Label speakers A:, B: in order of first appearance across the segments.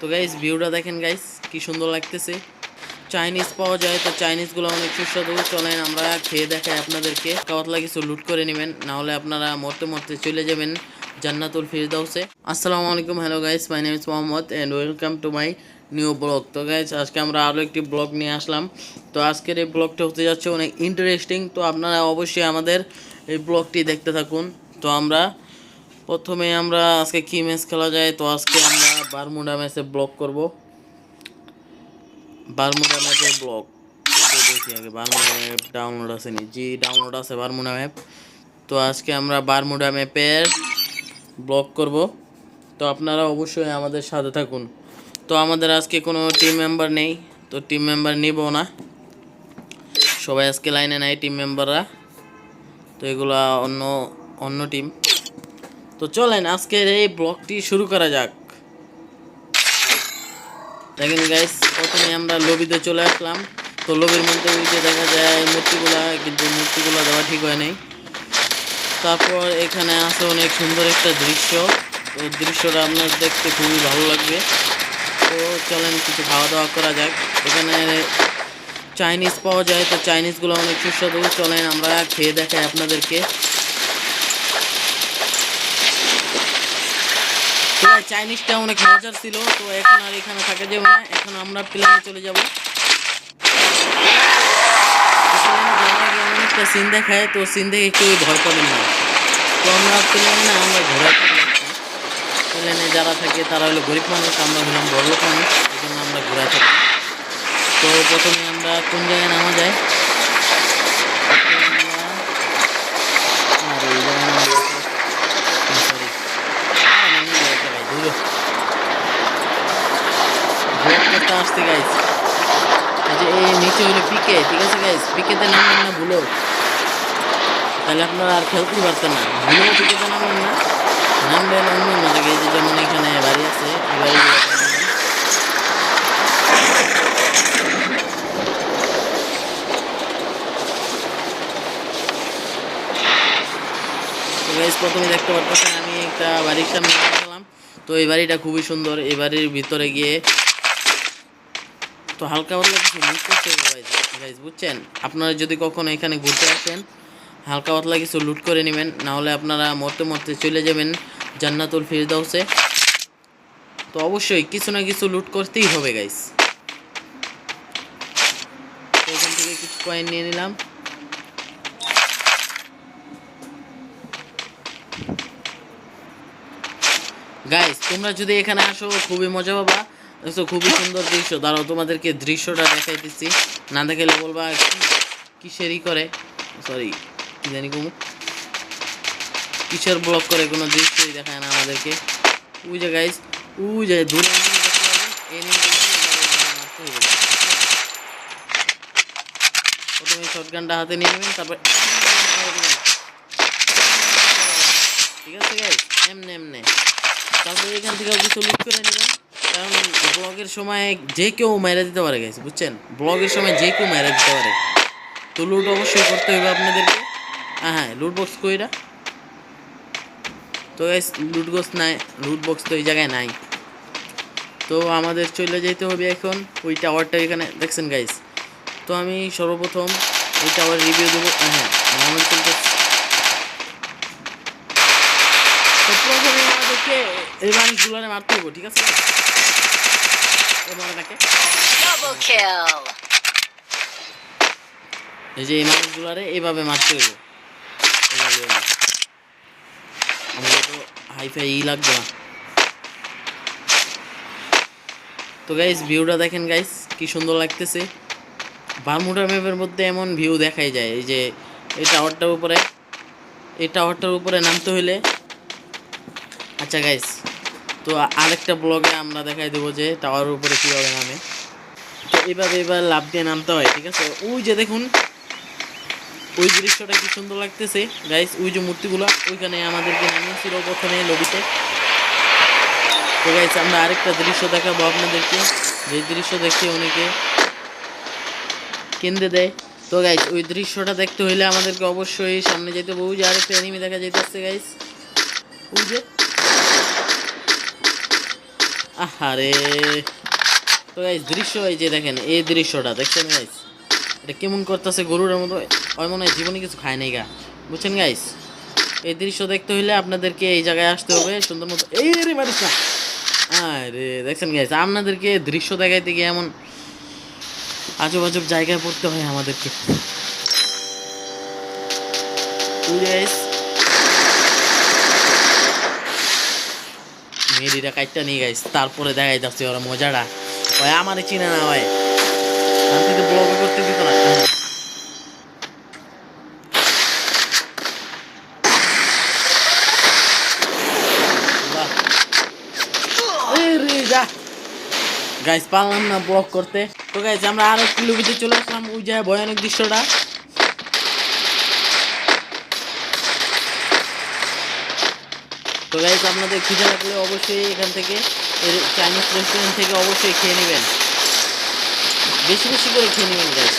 A: তো গাইস ভিউটা দেখেন গাইস কি সুন্দর লাগতেছে। চাইনিজ পাওয়া যায়, তো চাইনিজগুলো অনেক সুস্বাদু। চলেন আমরা খেয়ে দেখাই আপনাদেরকে। কাওয়াতলা কিছু লুট করে নেবেন না হলে আপনারা মরতে মরতে চলে যাবেন জান্নাতুল ফিরদাউসে। আসসালামু আলাইকুম hello guys my name is Mohammad and welcome to my new blog তো গাইস আজকে আমরা আরও একটি ব্লগ নিয়ে আসলাম। তো আজকের এই ব্লগটা হতে যাচ্ছে অনেক ইন্টারেস্টিং তো আপনারা অবশ্যই আমাদের এই ব্লগটি দেখতে থাকুন। তো আমরা প্রথমে আমরা আজকে কি ম্যাচ খেলা যায়? তো আজকে আমরা বারমুডা ম্যাচে ব্লক করব। বারমুডা ম্যাচের ব্লগ তো দেখি আগে, বারমুডা ম্যাপ ডাউনলোড আছে নি? জি ডাউনলোড আছে বারমুডা ম্যাপ তো আজকে আমরা বারমুডা ম্যাপের ব্লক করব। তো আপনারা অবশ্যই আমাদের সাথে থাকুন। তো আমাদের আজকে কোনো টিম মেম্বার নেই। তো টিম মেম্বার নিব না। সবাই আজকে লাইনে নাই টিম মেম্বাররা তো এগুলা অন্য অন্য টিম তো চলেন, আজকের এই ব্লগটি শুরু করা যাক। দেখেন গাইস প্রথমে আমরা লবিতে চলে আসলাম। তো লবির মধ্যে ওই যে দেখা যায়, মূর্তিগুলা, কিন্তু মূর্তিগুলো দেওয়া ঠিক হয় নাই। তারপর এখানে আছে অনেক সুন্দর একটা দৃশ্য। তো দৃশ্যটা আপনার দেখতে খুবই ভালো লাগবে। তো চলেন, কিছু খাওয়া দাওয়া করা যাক। এখানে চাইনিজ পাওয়া যায়, তো চাইনিজগুলো অনেক সুস্বাদু। চলেন, আমরা খেয়ে দেখাই আপনাদেরকে। চাইনিজটা অনেক মজার ছিল, তো এখন আর এখানে থাকা যাবে না। এখন আমরা প্লেনে চলে যাব। অনেকটা সিন দেখায়, তো সিন দেখে কেউ ভয় পাবেন না। তো আমরা প্লেনে না, আমরা ঘোরা প্লেনে যারা থাকে তারা হলো গরিব মানুষ, আমরা হলাম বড়লোক মানুষ, এই জন্য আমরা ঘোরা থাকি তো প্রথমে আমরা কোন জায়গায় নামা যায় প্রথমে আমরা- আর এই জায়গায় নামা যায় সরি করতে আসতে গাইস যে এই নিচে হলো পিকে ঠিক আছে গাইস পিকেতে নামবেন না ভুলো তাহলে আপনারা আর খেলতেই পারতেন না। ভুলেও পিকেতে নামবেন না। নামবেন অন্য এই যে যেমন এখানে বাড়ি আছে, এই নামবেন। প্রথমে দেখতে পাচ্ছেন আমি একটা বাড়ির সামনে গেলাম। তো এই বাড়িটা খুবই সুন্দর। এই বাড়ির ভিতরে গিয়ে তো হালকা পাতলা কিছু লুট করতে হবে গাইস বুঝছেন? আপনারা যদি কখনো এখানে ঘুরতে আসেন, হালকা পাতলা কিছু লুট করে নেবেন নাহলে আপনারা মরতে মরতে চলে যাবেন জান্নাতুল ফিরদাউসে। তো অবশ্যই কিছু না কিছু লুট করতেই হবে গাইস এখান থেকে কিছু কয়েন নিয়ে নিলাম। গাইস তোমরা যদি এখানে আসো, খুবই মজা পাবা। দেখছ খুবই সুন্দর দৃশ্য। দাঁড়াও, তোমাদেরকে দৃশ্যটা দেখাই দিচ্ছি না দেখাইলে বলবা কিসেরই করে? সরি কি জানি কুমু। কিসের ব্লক করে? কোনো দৃশ্যই দেখায় না আমাদেরকে। ওই যে গাইস ওই যে দূরে শটগানটা হাতে নিয়ে নেবেন, তারপর ঠিক আছে গাইস এমনে এমনে। তারপরে এখান থেকে কিছু লুট করে নেবেন কারণ ব্লগের সময় যে কেউ মেরে দিতে পারে গেছে বুঝছেন? ব্লগের সময় যে কেউ মেরে দিতে পারে। তো লুট অবশ্যই করতে হবে আপনাদেরকে। হ্যাঁ হ্যাঁ লুট বক্স কইরা। তো গাইস লুট নাই লুট বক্স তো এই জায়গায় নাই। তো আমাদের চলে যেতে হবে এখন। ওই টাওয়ারটা এখানে, দেখছেন গাইস তো আমি সর্বপ্রথম এই টাওয়ার রিভিউ দেবো। হ্যাঁ হ্যাঁ আমাদেরকে এই মানুষগুলোরে মারতে হবে ঠিক আছে. এই যে এই মানুষগুলারে এইভাবে মারতে হবে। আমাদের তো হাইফাই ই লাগবে না। তো গাইস ভিউটা দেখেন গাইস কি সুন্দর লাগতেছে। বারমুডা ম্যাপের মধ্যে এমন ভিউ দেখাই যায় এই যে এই টাওয়ারটার উপরে এই টাওয়ারটার উপরে নামতে হইলে আচ্ছা গাইস তো আরেকটা ব্লগে আমরা দেখাই দেবো যে টাওয়ারের উপরে কীভাবে নামে। তো এইভাবে এবার লাভ দিয়ে নামতে হয়, ঠিক আছে? ওই যে দেখুন, ওই দৃশ্যটা কি সুন্দর লাগতেছে। গাইস ওই যে মূর্তিগুলো, ওইখানে আমাদেরকে নামিয়েছিল প্রথমে লবিতে। তো গাইস আমরা আরেকটা দৃশ্য দেখাবো আপনাদেরকে। যে দৃশ্য দেখতে অনেকে কেন্দ্রে দেয়। তো গাইস ওই দৃশ্যটা দেখতে হইলে আমাদেরকে অবশ্যই সামনে যেতে হবে। ওই যে আরেকটা এনিমি দেখা যাইতেছে গাইস ওই যে আহারে। তো গাইস দৃশ্য, এই যে দেখেন, এই দৃশ্যটা, দেখছেন গাইস এটা কেমন করতেছে গরুরের মতো? ওই মনে হয় জীবনে কিছু খায় নাই গা। বুঝছেন গাইস এই দৃশ্য দেখতে হইলে আপনাদেরকে এই জায়গায় আসতে হবে, সুন্দর মতো এই রে মারিস না। আরে, দেখছেন গাইস আপনাদেরকে দৃশ্য দেখাইতে গিয়ে এমন আজব আজব জায়গায় পড়তে হয় আমাদেরকে। গাইস মেয়েরিটা কাইটটা নিয়ে গাইস তারপরে দেখাই যাচ্ছে ওরা মজাটা। ওই আমারে চিনে না হয় শান্তিতে ব্লগ করতে দিত না। গাইস পারলাম না ব্লক করতে। তো গাইস আমরা আরও কিলোমিটার চলে আসলাম। ওই যায় ভয়ানক দৃশ্যটা। তো গাইস আপনাদের খিদে লাগলে অবশ্যই এখান থেকে চাইনিজ রেস্টুরেন্ট থেকে অবশ্যই খেয়ে নেবেন। বেশি বেশি করে খেয়ে নেবেন গাইস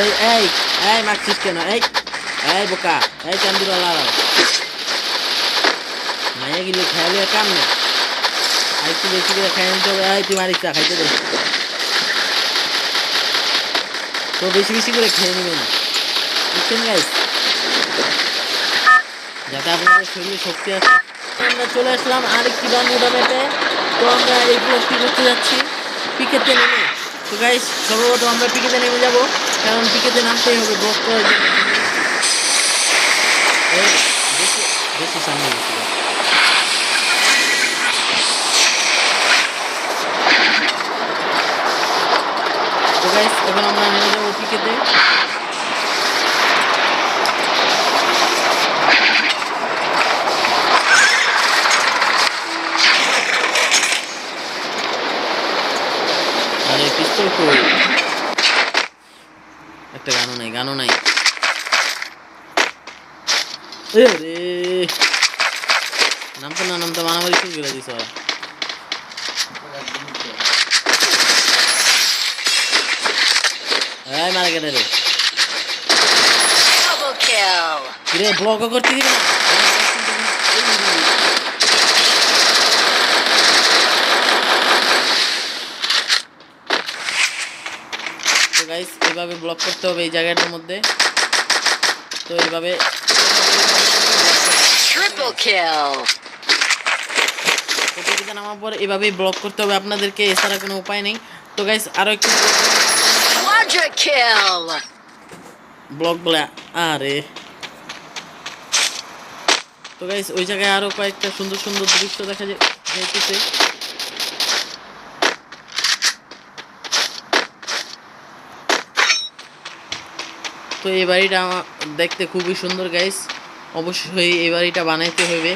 A: এই এই এই মারছিস কেন? এই এই বোকা, এই চান্দুরালা মাইয়া গিলে খাইলে কাম না আর একটু বেশি করে খাই নিতে হবে। এই, তুই মারিস খাইতে দে। তো বেশি বেশি করে খেয়ে নেবেন। বুঝছেন গাইস যাতে আপনাদের শরীরে শক্তি আসে আমরা চলে আসলাম আরেকটি বানমোটা ম্যাপে তো আমরা এই ব্লগটি করতে যাচ্ছি? পিকেতে নেমে। তো গাইস সর্বপ্রথম আমরা পিকেতে নেমে যাব। কারণ পিকেতে নামতেই হবে ব্লগ করার জন্য। বেশি সামনে গেছি। তো গাইস এখন আমরা নেমে যাব পিকেতে আরে পিস্তল কই একটা গানও নাই। রে। নামতো না নামতো মারামারি শুরু করে দিছ। ওরা এই মারা গেলে রে। রে ব্লক করতে দিবি না? গাইস এইভাবে ব্লক করতে হবে এই জায়গাটার মধ্যে তো এইভাবে. প্রতিযোগিতা নামার পর এভাবেই ব্লক করতে হবে আপনাদেরকে এছাড়া কোনো উপায় নেই তো গাইস আরও একটু. ব্লক বলে আরে তো গাইস ওই জায়গায় আরও কয়েকটা সুন্দর সুন্দর দৃশ্য দেখা যায় তো এই বাড়িটা দেখতে খুবই সুন্দর গাইস অবশ্যই এই বাড়িটা বানাইতে হবে.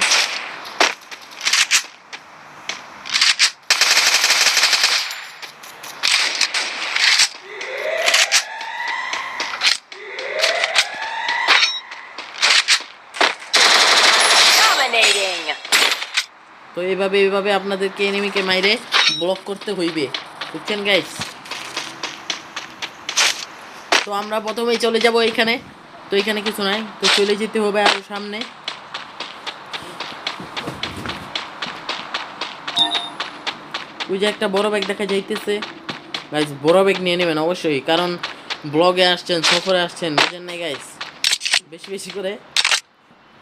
A: তো এইভাবে এইভাবে আপনাদেরকে এনিমিকে মাইরে ব্লক করতে হইবে। বুঝছেন গাইস তো আমরা প্রথমেই চলে যাব এইখানে তো এখানে কিছু নাই। তো চলে যেতে হবে আরও সামনে। ওই যে একটা বড় ব্যাগ দেখা যাইতেছে। গাইজ বড় ব্যাগ নিয়ে নেবেন অবশ্যই, কারণ ব্লগে আসছেন, সফরে আসছেন বুঝেন নাই গাইজ বেশি বেশি করে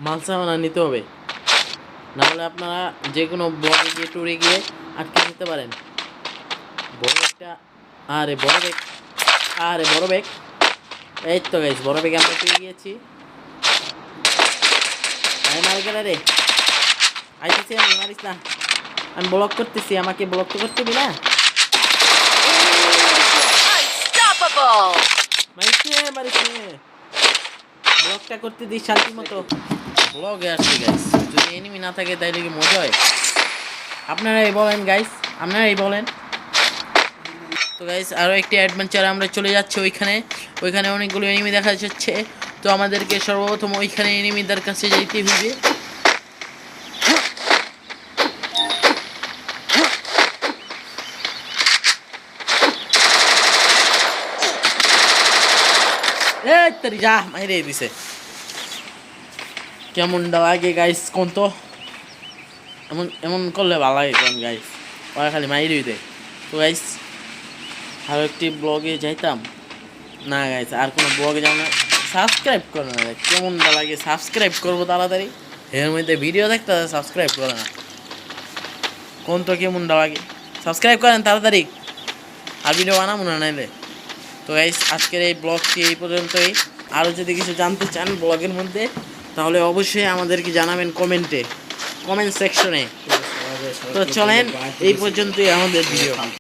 A: মাল সামানা নিতে হবে। নাহলে আপনারা যে কোনো ব্লগে গিয়ে ট্যুরে গিয়ে আটকে যেতে পারেন। বড় ব্যাগটা আরে বড় ব্যাগ আরে বড় ব্যাগ এই তো গাইস বড় ব্যাগ আমরা পেয়ে গিয়েছি। আরে মার গেলে রে। আইতেছি আমি মারিস না। আমি ব্লক করতেছি আমাকে ব্লক তো করতে না ব্লকটা করতে দিই শান্তি মতো। ব্লগে আসছি গাইস যদি এনিমি না থাকে তাইলে কি মজা হয়? আপনারাই বলেন গাইস আপনারাই বলেন। তো গাইস আরও একটি অ্যাডভেঞ্চার আমরা চলে যাচ্ছি ওইখানে। ওইখানে অনেকগুলো এনিমি দেখা যাচ্ছে। তো আমাদেরকে সর্বপ্রথম ওইখানে এনিমিদের কাছে যাইতে হবে। এই যা, মাইরে দিছে। কেমনটা লাগে গাইস কোন তো? এমন এমন করলে ভালো লাগে কোন গাইস ওরা খালি মাইরই দেয় তো গাইস আরও একটি ব্লগে যাইতাম। না গাইছে আর কোনো ব্লগে যাও না। সাবস্ক্রাইব করে না কেমন লাগে সাবস্ক্রাইব করব তাড়াতাড়ি। এর মধ্যে ভিডিও দেখতে সাবস্ক্রাইব করে না। কোন তো কেমনটা লাগে। সাবস্ক্রাইব করেন তাড়াতাড়ি। আর ভিডিও বানাবো না নাইলে। তো গাইস আজকের এই ব্লগটি এই পর্যন্তই। আরও যদি কিছু জানতে চান ব্লগের মধ্যে, তাহলে অবশ্যই আমাদেরকে জানাবেন কমেন্টে। কমেন্ট সেকশনে। তো চলেন, এই পর্যন্তই আমাদের ভিডিও